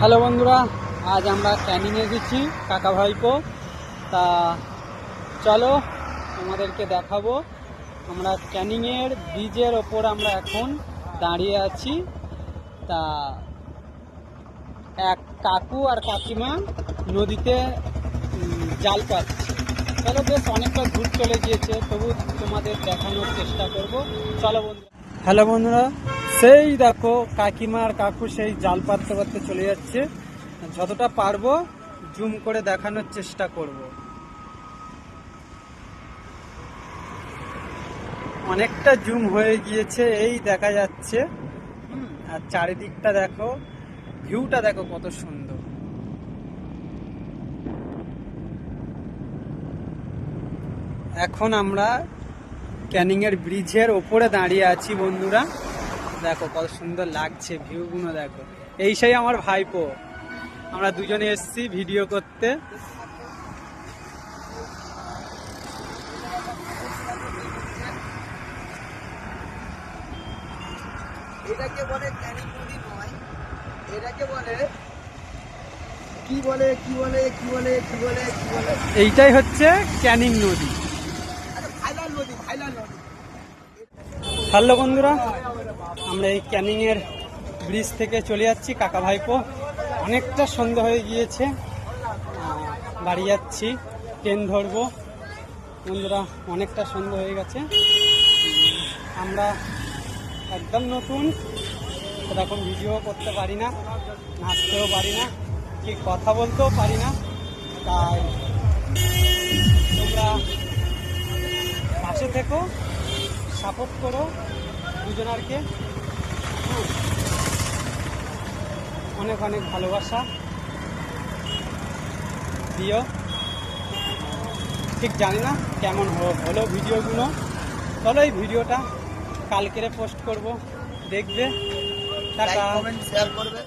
Hello বন্ধুরা, আজ আমরা ক্যানিংয়ে গেছি কাকা ভাইপো। তা চলো তোমাদেরকে দেখাবো। আমরা ক্যানিংয়ের ব্রিজের ওপর আমরা এখন দাঁড়িয়ে আছি। তা এক কাকু আর কাকিমা নদীতে জাল পাচ্ছে। চলো বেশ অনেকটা দূর চলে গিয়েছে, তবু তোমাদের দেখানোর চেষ্টা করব। চলো বন্ধু হ্যালো বন্ধুরা সেই দেখো কাকিমার কাকু সেই জাল পাততে পাততে চলে যাচ্ছে। যতটা পারব জুম করে দেখানোর চেষ্টা করব। অনেকটা জুম হয়ে গিয়েছে, এই দেখা যাচ্ছে। আর চারিদিকটা দেখো, ভিউটা দেখো কত সুন্দর। এখন আমরা ক্যানিং এর ব্রিজের ওপরে দাঁড়িয়ে আছি বন্ধুরা। দেখো কত সুন্দর লাগছে ভিউগুলো দেখো। এই সেই আমার ভাইপো। আমরা দুজনে এসেছি ভিডিও করতে। এটাকে বলে ক্যানিং নদী নয়। এটাকে বলে কি বলে কি বলে কি বলে কি বলে কি বলে? এইটাই হচ্ছে ক্যানিং নদী। ফাইলাল নদী ফাইলাল নদী। হ্যালো বন্ধুরা। আমরা এই ক্যানিংয়ের ব্রিজ থেকে চলে যাচ্ছি, কাকা ভাইপো। অনেকটা সন্ধ্যা হয়ে গিয়েছে। বাড়ি যাচ্ছি, ট্রেন ধরবো। বন্ধুরা, অনেকটা সন্ধ্যা হয়ে গেছে। আমরা একদম নতুন, সেরকম ভিডিও করতে পারি না, নাচতেও পারি না কি কথা বলতেও পারি না। তাই তোমরা পাশে থেকো সাপোর্ট করো দুজনারকে। অনেক অনেক ভালোবাসা। দিও ঠিক জানি না কেমন হলো হলো ভিডিওগুলো। চলো এই ভিডিওটা কালকেরে পোস্ট করব। দেখবে। টাকা টাটা। কমেন্ট শেয়ার করবে।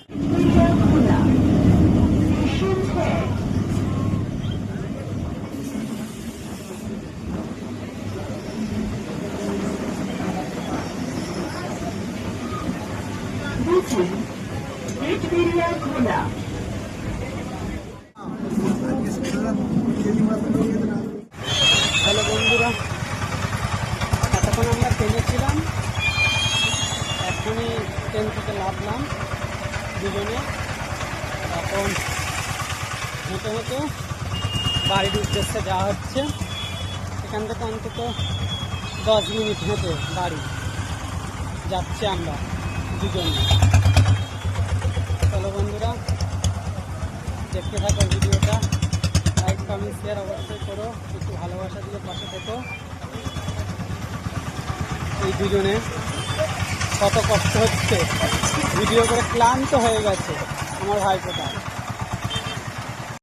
হ্যালো বন্ধুরা, এতক্ষণ আমরা ট্রেনে ছিলাম, এখনই ট্রেন থেকে নামলাম দুজনে। এখন হেঁটে হেঁটে বাড়ির উদ্দেশ্যে যাওয়া হচ্ছে। এখান থেকে অন্তত দশ মিনিট হেঁটে বাড়ি যাচ্ছি আমরা দুজনে চলো বন্ধুরা দেখতে থাকো ভিডিওটা লাইক কমেন্ট শেয়ার অবশ্যই করো। একটু ভালোবাসা দিয়ে পাশে থেকো। এই দুজনে কত কষ্ট হচ্ছে। ভিডিও করে ক্লান্ত হয়ে গেছে আমার ভাইপোটা